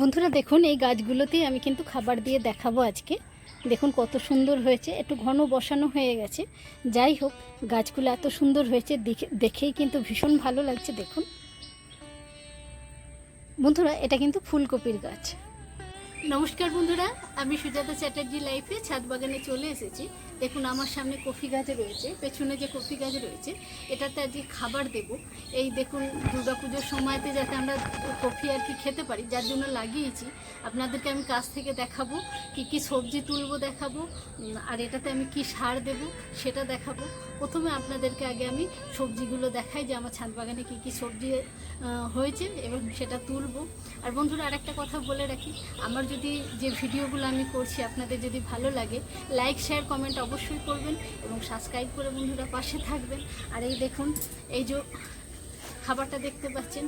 বন্ধুরা দেখুন, এই গাছগুলোতেই আমি কিন্তু খাবার দিয়ে দেখাবো আজকে। দেখুন কত সুন্দর হয়েছে, একটু ঘন বসানো হয়ে গেছে। যাই হোক, গাছগুলো এত সুন্দর হয়েছে, দেখে দেখেই কিন্তু ভীষণ ভালো লাগছে, দেখুন। বন্ধুরা, এটা কিন্তু ফুলকপির গাছ। নমস্কার বন্ধুরা, আমি সুজাতা চ্যাটার্জি লাইফে ছাদ বাগানে চলে এসেছি। দেখুন, আমার সামনে কফি গাছ রয়েছে, পেছনে যে কফি গাছ রয়েছে, এটাতে আজকে খাবার দেব। এই দেখুন দুর্গা পুজোর সময়তে যাতে আমরা কফি আর কি খেতে পারি, যার জন্য লাগিয়েছি। আপনাদেরকে আমি কাছ থেকে দেখাবো, কি কি সবজি তুলবো দেখাবো আর এটাতে আমি কি সার দেব সেটা দেখাবো। প্রথমে আপনাদেরকে আগে আমি সবজিগুলো দেখাই যে আমার ছাদ বাগানে কী কী সবজি হয়েছে এবং সেটা তুলবো। আর বন্ধুরা, আরেকটা কথা বলে রাখি, আমার যদি যে ভিডিওগুলো আমি করছি আপনাদের যদি ভালো লাগে লাইক শেয়ার কমেন্ট অবশ্যই করবেন এবং সাবস্ক্রাইব করে বন্ধুরা পাশে থাকবেন। আর এই দেখুন, এই যে খাবারটা দেখতে পাচ্ছেন,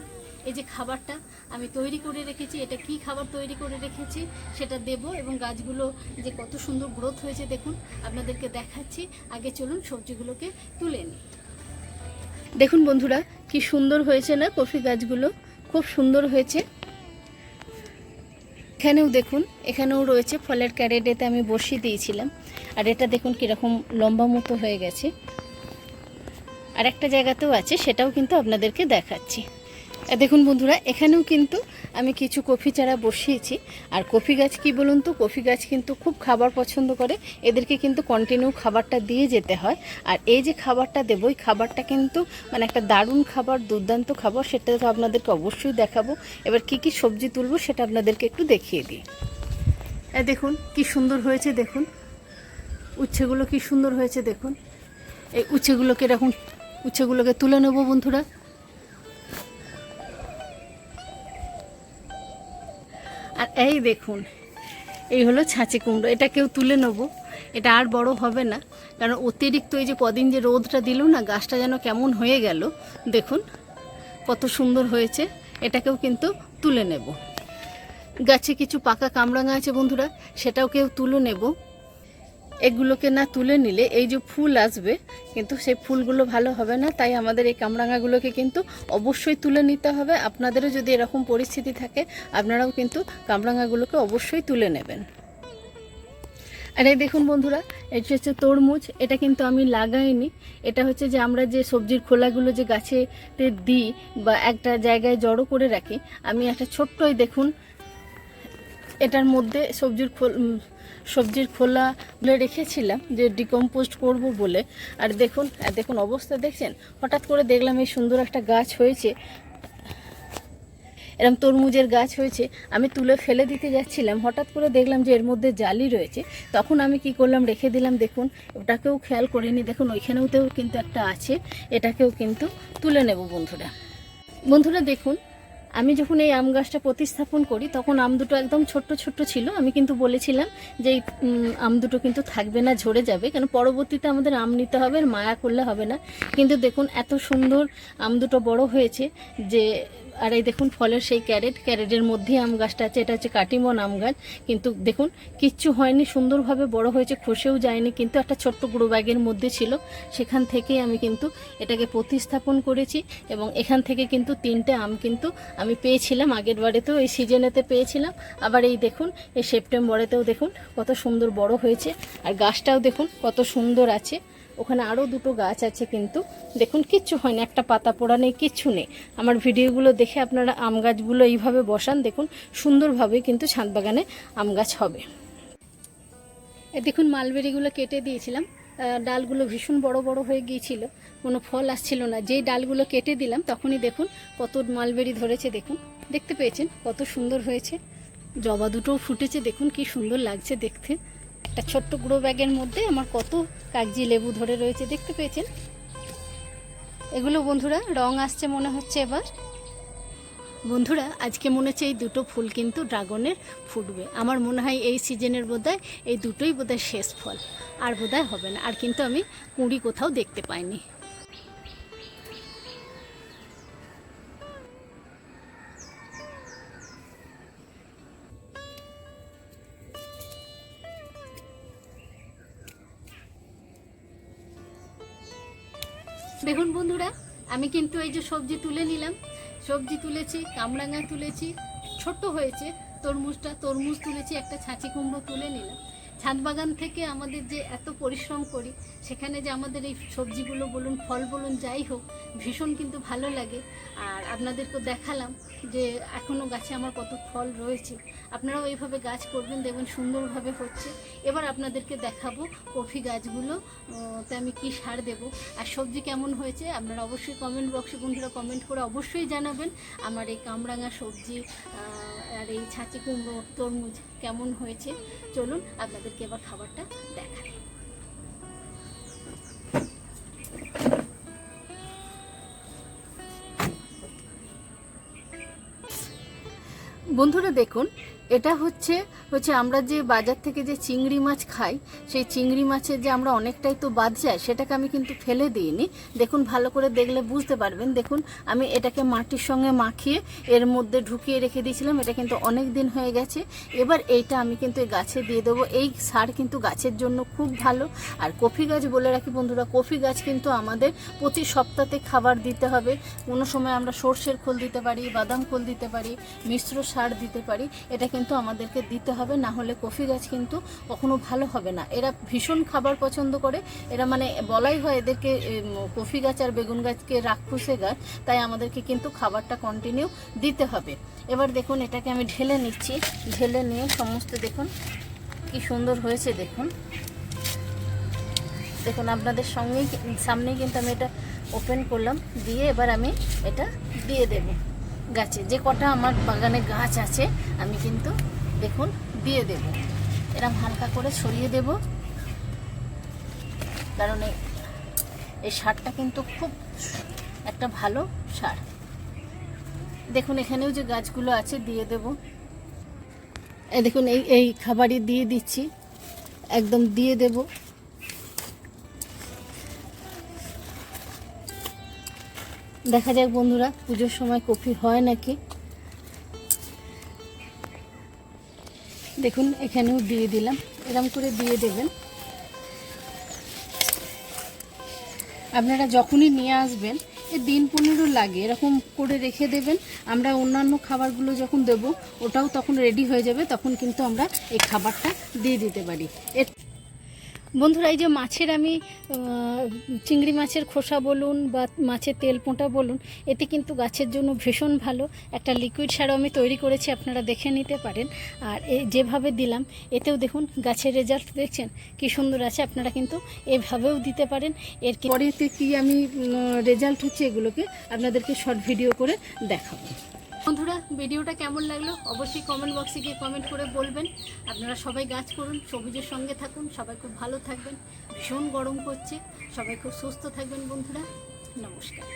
এই যে খাবারটা আমি তৈরি করে রেখেছি, এটা কি খাবার তৈরি করে রেখেছি সেটা দেব এবং গাছগুলো যে কত সুন্দর গ্রোথ হয়েছে দেখুন, আপনাদেরকে দেখাচ্ছি। আগে চলুন সবজিগুলোকে তুলে নিই। দেখুন বন্ধুরা, কি সুন্দর হয়েছে না কফি গাছগুলো? খুব সুন্দর হয়েছে। এখানেও দেখুন, এখানেও রয়েছে ফলের ক্যারেটেতে আমি বসিয়ে দিয়েছিলাম। আর এটা দেখুন কীরকম লম্বা মতো হয়ে গেছে। আর একটা জায়গাতেও আছে, সেটাও কিন্তু আপনাদেরকে দেখাচ্ছি। দেখুন বন্ধুরা, এখানেও কিন্তু আমি কিছু কফি চারা বসিয়েছি। আর কফি গাছ কি বলুন তো, কফি গাছ কিন্তু খুব খাবার পছন্দ করে। এদেরকে কিন্তু কন্টিনিউ খাবারটা দিয়ে যেতে হয়। আর এই যে খাবারটা দেবো খাবারটা কিন্তু মানে একটা দারুণ খাবার, দুর্দান্ত খাবার, সেটা তো আপনাদেরকে অবশ্যই দেখাবো। এবার কি কি সবজি তুলবো, সেটা আপনাদেরকে একটু দেখিয়ে দিই। দেখুন, কি সুন্দর হয়েছে, দেখুন। উচ্ছেগুলো কি সুন্দর হয়েছে, দেখুন। এই উচ্ছেগুলোকে এরকম উচ্ছেগুলোকে তুলে নেব বন্ধুরা। এই দেখুন, এই হলো ছাঁচে কুমড়ো। এটা কেউ তুলে নেব। এটা আর বড় হবে না, কারণ অতিরিক্ত এই যে কদিন যে রোদটা দিল না, গাছটা যেন কেমন হয়ে গেল। দেখুন, কত সুন্দর হয়েছে। এটাকেও কিন্তু তুলে নেব। গাছে কিছু পাকা কামড়াঙা আছে বন্ধুরা, সেটাও কেউ তুলে নেব। এগুলোকে না তুলে নিলে এই যে ফুল আসবে, কিন্তু সেই ফুলগুলো ভালো হবে না, তাই আমাদের এই কামরাঙাগুলোকে কিন্তু অবশ্যই তুলে নিতে হবে। আপনাদেরও যদি এরকম পরিস্থিতি থাকে, আপনারাও কিন্তু কামরাঙাগুলোকে অবশ্যই তুলে নেবেন। আর এই দেখুন বন্ধুরা, এটি হচ্ছে তরমুজ, এটা কিন্তু আমি লাগাইনি। এটা হচ্ছে যে আমরা যে সবজির খোলাগুলো যে গাছেতে দিই বা একটা জায়গায় জড়ো করে রাখি, আমি একটা ছোট্টই দেখুন এটার মধ্যে সবজির খোল সবজির খোলা বলে রেখেছিলাম যে ডিকম্পোস্ট করব বলে। আর দেখুন দেখুন অবস্থা দেখছেন? হঠাৎ করে দেখলাম এই সুন্দর একটা গাছ হয়েছে। এরকম তরমুজের গাছ হয়েছে। আমি তুলে ফেলে দিতে যাচ্ছিলাম। হঠাৎ করে দেখলাম যে এর মধ্যে জালি রয়েছে। তখন আমি কি করলাম, রেখে দিলাম, দেখুন, ওটাকেও খেয়াল করিনি। দেখুন ওইখানেওতেও কিন্তু একটা আছে। এটাকেও কিন্তু তুলে নেব বন্ধুরা। বন্ধুরা, দেখুন আমি যখন এই আম গাছটা প্রতিস্থাপন করি, তখন আম দুটো একদম ছোট্ট ছোট্ট ছিল। আমি কিন্তু বলেছিলাম যে এই আম দুটো কিন্তু থাকবে না, ঝরে যাবে। কেন, পরবর্তীতে আমাদের আম নিতে হবে, আর মায়া করলে হবে না। কিন্তু দেখুন, এত সুন্দর আম দুটো বড় হয়েছে যে আর এই দেখুন ফলের সেই ক্যারেট, ক্যারেটের মধ্যে আম গাছটা আছে, এটা হচ্ছে কাটিমন আম গাছ। কিন্তু দেখুন, কিচ্ছু হয়নি, সুন্দরভাবে বড় হয়েছে, খসেও যায়নি, কিন্তু একটা ছোট্ট গ্রো ব্যাগের মধ্যে ছিল। সেখান থেকেই আমি কিন্তু এটাকে প্রতিস্থাপন করেছি এবং এখান থেকে কিন্তু তিনটে আম কিন্তু আমি পেয়েছিলাম। আগের বারেতেও এই সিজনেতে পেয়েছিলাম। আবার এই দেখুন, এই সেপ্টেম্বরেতেও দেখুন কত সুন্দর বড় হয়েছে। আর গাছটাও দেখুন কত সুন্দর আছে। ওখানে আরও দুটো গাছ আছে কিন্তু। দেখুন, কিচ্ছু হয়নি, একটা পাতা পোড়া নেই, কিচ্ছু নেই। আমার ভিডিওগুলো দেখে আপনারা আম গাছগুলো এইভাবে বসান, দেখুন সুন্দরভাবে কিন্তু ছাদ বাগানে আম গাছ হবে। দেখুন, মালবেরিগুলো কেটে দিয়েছিলাম। ডালগুলো ভীষণ বড় বড় হয়ে গিয়েছিল, কোনো ফল আসছিল না। যেই ডালগুলো কেটে দিলাম, তখনই দেখুন কত মালবেরি ধরেছে, দেখুন। দেখতে পেয়েছেন কত সুন্দর হয়েছে। জবা দুটোও ফুটেছে, দেখুন কি সুন্দর লাগছে দেখতে। একটা ছোট্ট গ্রো ব্যাগের মধ্যে আমার কত কাগজি লেবু ধরে রয়েছে দেখতে পেয়েছেন? এগুলো বন্ধুরা, রং আসছে মনে হচ্ছে এবার। বন্ধুরা, আজকে মনে হচ্ছে এই দুটো ফুল কিন্তু ড্রাগনের ফুটবে। আমার মনে হয় এই সিজনের বোধহয় এই দুটোই বোধহয় শেষ ফল। আর বোধহয় হবে না। আর কিন্তু আমি কুঁড়ি কোথাও দেখতে পাইনি। দেখুন বন্ধুরা, আমি কিন্তু এই যে সবজি তুলে নিলাম। সবজি তুলেছি, কামরাঙা তুলেছি ছোট হয়েছে তরমুজটা। তরমুজ তুলেছি, একটা ছাঁচি কুমড়ো তুলে নিলাম। ছাদ বাগান থেকে আমাদের যে এত পরিশ্রম করি, সেখানে যে আমাদের এই সবজিগুলো বলুন, ফল বলুন, যাই হোক, ভীষণ কিন্তু ভালো লাগে। আর আপনাদেরকে দেখালাম যে এখনও গাছে আমার কত ফল রয়েছে। আপনারাও এইভাবে গাছ করবেন, দেখবেন সুন্দরভাবে হচ্ছে। এবার আপনাদেরকে দেখাবো কফি গাছগুলো তে আমি কি সার দেব, আর সবজি কেমন হয়েছে, আপনারা অবশ্যই কমেন্ট বক্সে বন্ধুরা কমেন্ট করে অবশ্যই জানাবেন। আমার এই কামরাঙা সবজি আর এই ছাঁচি কুমড়ো, তরমুজ কেমন হয়েছে? চলুন আপনাদেরকে এবার খাবারটা দেখাই। বন্ধুরা দেখুন এটা হচ্ছে হচ্ছে আমরা যে বাজার থেকে যে চিংড়ি মাছ খাই, সেই চিংড়ি মাছের যে আমরা অনেকটাই তো বাদ যায় সেটাকে আমি কিন্তু ফেলে দিইনি। দেখুন, ভালো করে দেখলে বুঝতে পারবেন। দেখুন, আমি এটাকে মাটির সঙ্গে মাখিয়ে এর মধ্যে ঢুকিয়ে রেখে দিয়েছিলাম। এটা কিন্তু অনেক দিন হয়ে গেছে। এবার এইটা আমি কিন্তু এই গাছে দিয়ে দেবো। এই সার কিন্তু গাছের জন্য খুব ভালো। আর কফি গাছ বলে রাখি বন্ধুরা, কফি গাছ কিন্তু আমাদের প্রতি সপ্তাহে খাবার দিতে হবে। কোনো সময় আমরা সর্ষের খোল দিতে পারি, বাদাম খোল দিতে পারি, মিশ্র সার দিতে পারি। এটা কিন্তু আমাদেরকে দিতে হবে, না হলে কফি গাছ কিন্তু কখনো ভালো হবে না। এরা ভীষণ খাবার পছন্দ করে। এরা মানে বলাই হয় এদেরকে কফি গাছ আর বেগুন গাছকে রাক্ষসে গাছ, তাই আমাদেরকে কিন্তু খাবারটা কন্টিনিউ দিতে হবে। এবার দেখুন, এটাকে আমি ঢেলে নিচ্ছি। ঢেলে নিয়ে সমস্ত দেখুন, কি সুন্দর হয়েছে দেখুন। দেখুন, আপনাদের সঙ্গেই, সামনেই কিন্তু আমি এটা ওপেন করলাম। দিয়ে এবার আমি এটা দিয়ে দেব। গাছে। যে কটা আমার বাগানে গাছ আছে, আমি কিন্তু দেখুন দিয়ে দেব। এরম হালকা করে ছড়িয়ে দেব। কারণ এই- এই সারটা কিন্তু খুব একটা ভালো সার। দেখুন এখানেও যে গাছগুলো আছে, দিয়ে দেব। দেখুন, এই এই খাবারই দিয়ে দিচ্ছি। একদম দিয়ে দেবো। দেখা যাক বন্ধুরা, পুজোর সময় কফি হয় নাকি? দেখুন, এখানেও দিয়ে দিলাম। এরম করে দিয়ে দেবেন। আপনারা যখনই নিয়ে আসবেন, এ দিন পনেরো লাগে, এরকম করে রেখে দেবেন। আমরা অন্যান্য খাবারগুলো যখন দেব, ওটাও তখন রেডি হয়ে যাবে, তখন কিন্তু আমরা এই খাবারটা দিয়ে দিতে পারি। এর বন্ধুরা, এই যে মাছের আমি চিংড়ি মাছের খোসা বলুন বা মাছের তেল পোঁটা বলুন, এতে কিন্তু গাছের জন্য ভীষণ ভালো। একটা লিকুইড সারও আমি তৈরি করেছি, আপনারা দেখে নিতে পারেন। আর এই যেভাবে দিলাম, এতেও দেখুন গাছের রেজাল্ট দেখছেন, কি সুন্দর আছে, আপনারা কিন্তু এভাবেও দিতে পারেন। এর পরেতে কি আমি রেজাল্ট হচ্ছে এগুলোকে, আপনাদেরকে শর্ট ভিডিও করে দেখাবো। বন্ধুরা, ভিডিওটা কেমন লাগল? অবশ্যই কমেন্ট বক্সে গিয়ে কমেন্ট করে বলবেন। আপনারা সবাই গাছ করুন, সবুজের সঙ্গে থাকুন, সবাই খুব ভালো থাকবেন, ভীষণ গরম করছে সবাই খুব সুস্থ থাকবেন বন্ধুরা। নমস্কার।